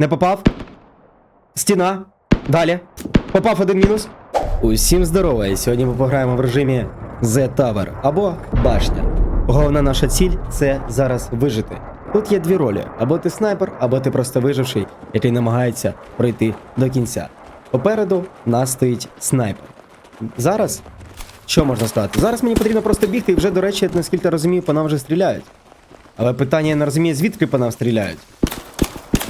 Не попав. Стіна. Далі. Попав один мінус. Усім здорово, і сьогодні ми пограємо в режимі The Tower або Башня. Головна наша ціль це зараз вижити. Тут є дві ролі: або ти снайпер, або ти просто виживший, який намагається пройти до кінця. Попереду нас стоїть снайпер. Зараз що можна сказати? Зараз мені потрібно просто бігти, і вже, до речі, наскільки я розумію, по нам вже стріляють. Але питання я не розумію, звідки по нам стріляють.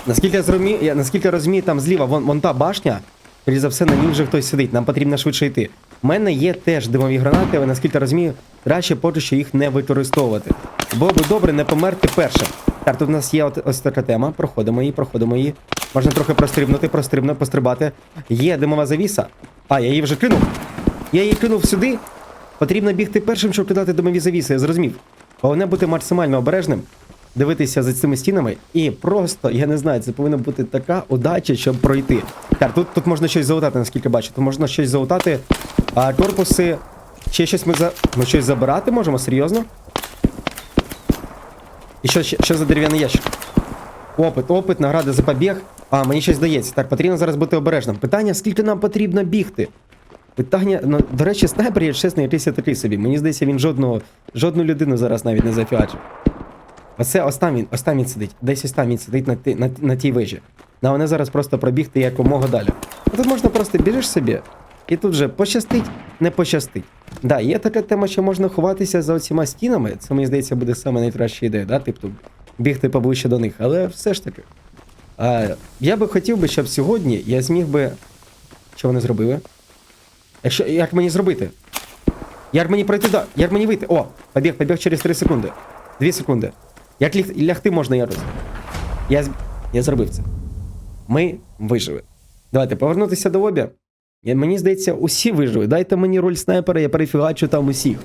Наскільки я зрозумію, я, наскільки розумію, там зліва вон, вон та башня, за все, на ній вже хтось сидить, нам потрібно швидше йти. У мене є теж димові гранати, але наскільки я розумію, краще поки що їх не використовувати. Було би добре не померти першим. Так, тут у нас є от, ось така тема. Проходимо її, проходимо її. Можна трохи прострибнути, прострибнути, пострибати. Є димова завіса. А, я її вже кинув. Я її кинув сюди. Потрібно бігти першим, щоб кидати димові завіси, я зрозумів. Головне бути максимально обережним, дивитися за цими стінами, і просто, я не знаю, це повинна бути така удача, щоб пройти. Так, тут, тут можна щось залутати, наскільки бачу. Тут можна щось залутати. А корпуси. Ще щось ми за. Ми щось забирати можемо, серйозно? І що, що, за дерев'яний ящик? Опит, опит, награда за побіг. А, мені щось здається. Так, потрібно зараз бути обережним. Питання, скільки нам потрібно бігти? Питання, ну, до речі, снайпер, я чесно, якийсь такий собі. Мені здається, він жодного, жодну людину зараз навіть не зафіачив. Оце ось там він, ось там він сидить. Десь ось там він сидить на, ти, на, на тій вежі. На вони зараз просто пробігти якомога далі. А тут можна просто біжиш собі, і тут вже пощастить, не пощастить. Да, є така тема, що можна ховатися за оціма стінами. Це, мені здається, буде саме найкраща ідея, да? Типу, бігти поближче до них. Але все ж таки. А, я би хотів би, щоб сьогодні я зміг би. Що вони зробили? Якщо, як мені зробити? Як мені пройти да? Як мені вийти? О, побіг, побіг через 3 секунди. 2 секунди. Як ліг, лягти можна? Я, з- я зробив це. Ми вижили. Давайте повернутися до лобі. Я, мені здається, усі вижили. Дайте мені роль снайпера, я перефігачу там усіх.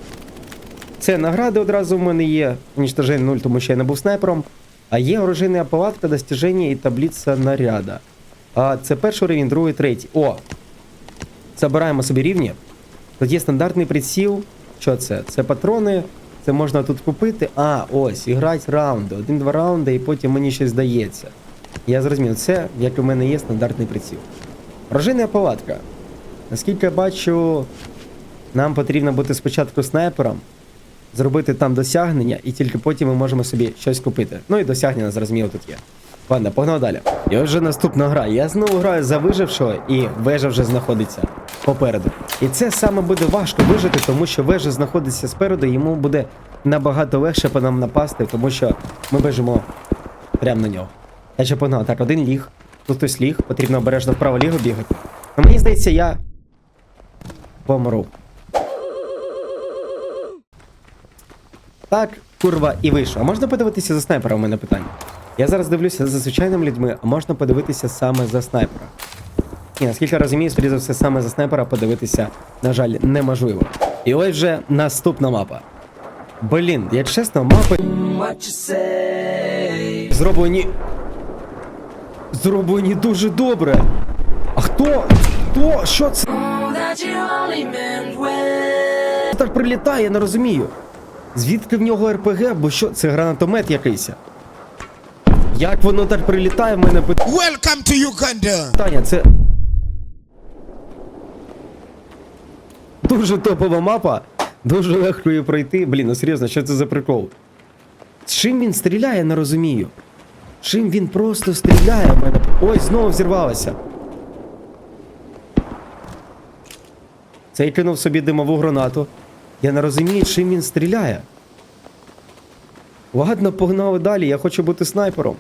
Це награди одразу в мене є. Уничтоження 0, тому що я не був снайпером. А є оружейна палатка, достіження і таблиця наряда. А це перший рівень, другий, третій. О! Забираємо собі рівні. Тут є стандартний приціл. Що це? Це патрони. Це можна тут купити. А, ось, і грати раунди. Один-два раунди, і потім мені щось здається. Я зрозумів, це, як у мене є, стандартний приціл. Рожинна палатка. Наскільки я бачу, нам потрібно бути спочатку снайпером, зробити там досягнення, і тільки потім ми можемо собі щось купити. Ну і досягнення, зрозуміло, тут є. Ладно, погнав далі. І ось вже наступна гра. Я знову граю за вижившого, і вежа вже знаходиться попереду. І це саме буде важко вижити, тому що вежа знаходиться спереду, і йому буде набагато легше по нам напасти, тому що ми бежимо прямо на нього. Я ще погнав. Так, один ліг. Тут хтось ліг, потрібно обережно вправо лігу бігати. Ну мені здається, я помру. Так, курва, і вийшов. А можна подивитися за снайпера? У мене питання. Я зараз дивлюся за звичайними людьми, а можна подивитися саме за снайпера. Ні, наскільки я розумію, скоріше за все, саме за снайпера подивитися, на жаль, неможливо. І ось вже наступна мапа. Блін, як чесно, мапи зроблені. Зроблені дуже добре. А хто? Хто? Що це? well. так прилітає, я не розумію. Звідки в нього РПГ, бо що це гранатомет якийсь? Як воно так прилітає, в мене Welcome to Uganda. питання. Це. Дуже топова мапа. Дуже легко її пройти. Блін, ну серйозно, що це за прикол? Чим він стріляє, не розумію. Чим він просто стріляє в мене. Ой, знову взірвалося. Цей кинув собі димову гранату. Я не розумію, чим він стріляє. Ладно, погнали далі, я хочу бути снайпером.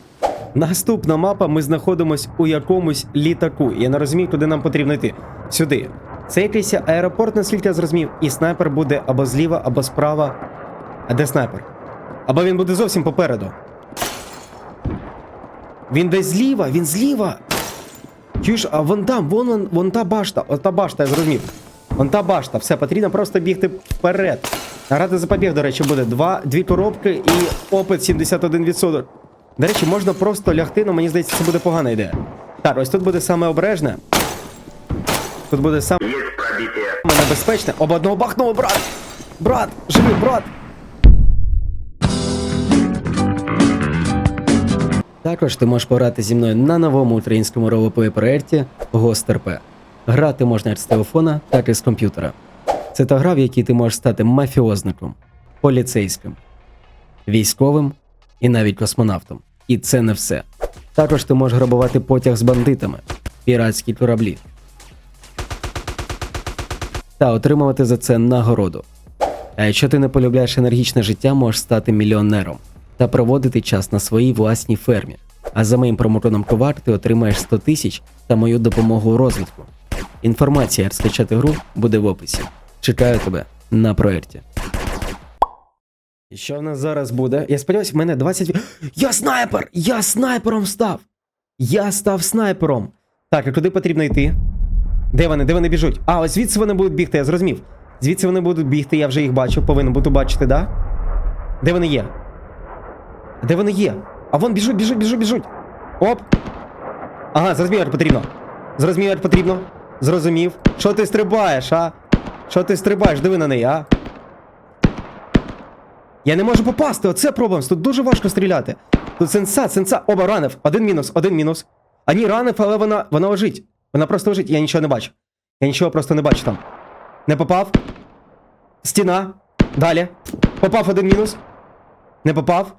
Наступна мапа, ми знаходимось у якомусь літаку. Я не розумію, куди нам потрібно йти. Сюди. Це якийсь аеропорт, наскільки я зрозумів, і снайпер буде або зліва, або справа. А де снайпер? Або він буде зовсім попереду. Він десь зліва, він зліва. Чуєш, а вон там, вон, вон, вон та башта, от та башта, я зрозумів. Вон та башта, все, потрібно просто бігти вперед. Награда за побіг, до речі, буде два, дві коробки і опит 71%. До речі, можна просто лягти, але мені здається, це буде погана ідея. Так, ось тут буде саме обережне. Тут буде саме небезпечне. Об одного бахнуло, брат! Брат! Живий, брат! Також ти можеш пограти зі мною на новому українському ролеплей проєкті RP. Грати можна як з телефона, так і з комп'ютера. Це та гра, в якій ти можеш стати мафіозником, поліцейським, військовим і навіть космонавтом. І це не все. Також ти можеш грабувати потяг з бандитами, піратські кораблі та отримувати за це нагороду. А якщо ти не полюбляєш енергічне життя, можеш стати мільйонером та проводити час на своїй власній фермі. А за моїм промокодом товар ти отримаєш 100 тисяч та мою допомогу у розвитку. Інформація, як скачати гру, буде в описі. Чекаю тебе на проєкті. Що в нас зараз буде? Я сподіваюся, в мене 20. Я снайпер! Я снайпером став! Я став снайпером! Так, а куди потрібно йти? Де вони? Де вони біжуть? А, ось звідси вони будуть бігти, я зрозумів. Звідси вони будуть бігти, я вже їх бачу, повинен буду бачити, да? Де вони є? Де вони є? А вон біжуть, біжуть, біжуть, біжуть. Оп. Ага, зрозумів, потрібно. Зрозумів, потрібно. Зрозумів. Що ти стрибаєш, а? Що ти стрибаєш? Диви на неї, а? Я не можу попасти, оце проблем. Тут дуже важко стріляти. Тут сенса, сенса. Оба ранив. Один мінус, один мінус. А ні, ранив, але вона, вона лежить. Вона просто лежить, я нічого не бачу. Я нічого просто не бачу там. Не попав. Стіна. Далі. Попав один мінус. Не попав.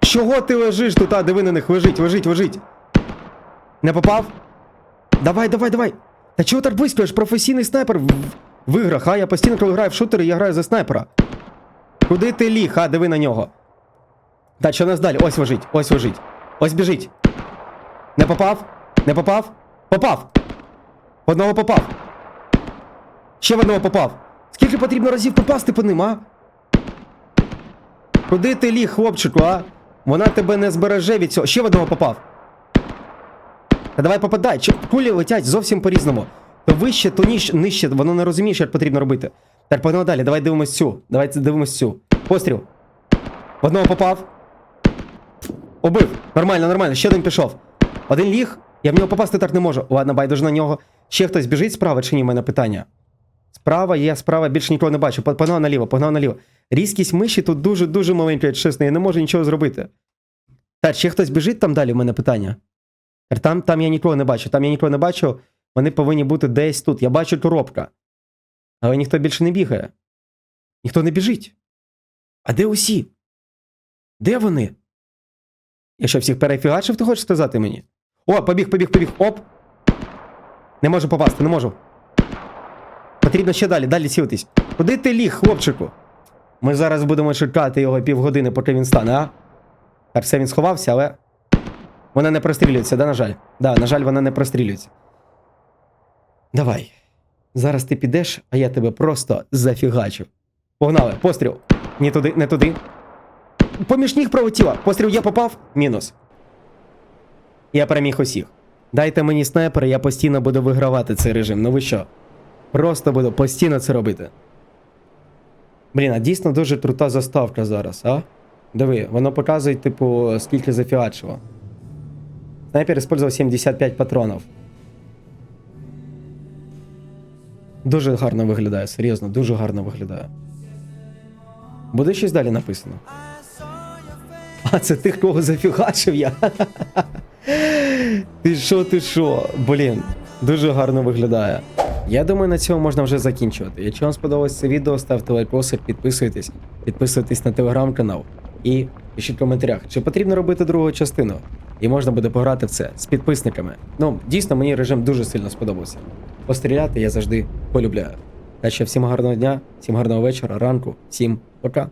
Чого ти лежиш тут? А, диви на них, лежить, лежить, лежить. Не попав. Давай, давай, давай. Та чого так близько? Професійний снайпер в, в іграх, а? Я постійно, коли граю в шутери, я граю за снайпера. Куди ти ліг, а? Диви на нього. Та що нас далі? Ось лежить, ось лежить. Ось біжить. Не попав? Не попав? Попав! В Одного попав. Ще в одного попав. Скільки потрібно разів попасти по ним, а? Куди ти ліг, хлопчику, а? Вона тебе не збереже від цього. Ще в одного попав. Та давай попадай. Чи кулі летять зовсім по-різному. То вище, то ніж, нижче, воно не розуміє, що потрібно робити. Так, погнали далі, давай дивимось цю. Давай дивимось цю. Постріл. В одного попав. Убив. Нормально, нормально. Ще один пішов. Один ліг. Я в нього попасти так не можу. Ладно, байдуже на нього. Ще хтось біжить справа чи ні? У мене питання. Справа є, справа більше нікого не бачу. Погнав наліво, погнав наліво. Різкість миші тут дуже-дуже маленька, якщо чесно, я не можу нічого зробити. Так, ще хтось біжить там далі, у мене питання. Там, там я нікого не бачу, там я нікого не бачу. Вони повинні бути десь тут. Я бачу коробка. Але ніхто більше не бігає. Ніхто не біжить. А де усі? Де вони? Я що, всіх перефігачив, ти хочеш сказати мені? О, побіг, побіг, побіг. Оп. Не можу попасти, не можу. Потрібно ще далі, далі сілитись. Куди ти ліг, хлопчику? Ми зараз будемо чекати його півгодини, поки він стане, а? Так, все він сховався, але. Вона не прострілюється, да, на жаль? Да, на жаль, вона не прострілюється. Давай. Зараз ти підеш, а я тебе просто зафігачу. Погнали, постріл. Ні туди, не туди. Поміж ніг пролетіла. Постріл я попав. Мінус. Я переміг усіх. Дайте мені снайпера, я постійно буду вигравати цей режим. Ну ви що? Просто буду постійно це робити. Блін, а дійсно дуже крута заставка зараз, а? Диви, воно показує, типу, скільки зафігачило. Снайпер использовал 75 патронів. Дуже гарно виглядає, серйозно, дуже гарно виглядає. Буде щось далі написано. А, це тих, кого зафігачив я. Ти що, ти що? Блін, дуже гарно виглядає. Я думаю, на цьому можна вже закінчувати. Якщо вам сподобалось це відео, ставте лайкоси, підписуйтесь, підписуйтесь на телеграм-канал і пишіть в коментарях, чи потрібно робити другу частину. І можна буде пограти в це з підписниками. Ну, дійсно, мені режим дуже сильно сподобався. Постріляти я завжди полюбляю. Так що всім гарного дня, всім гарного вечора, ранку, всім пока.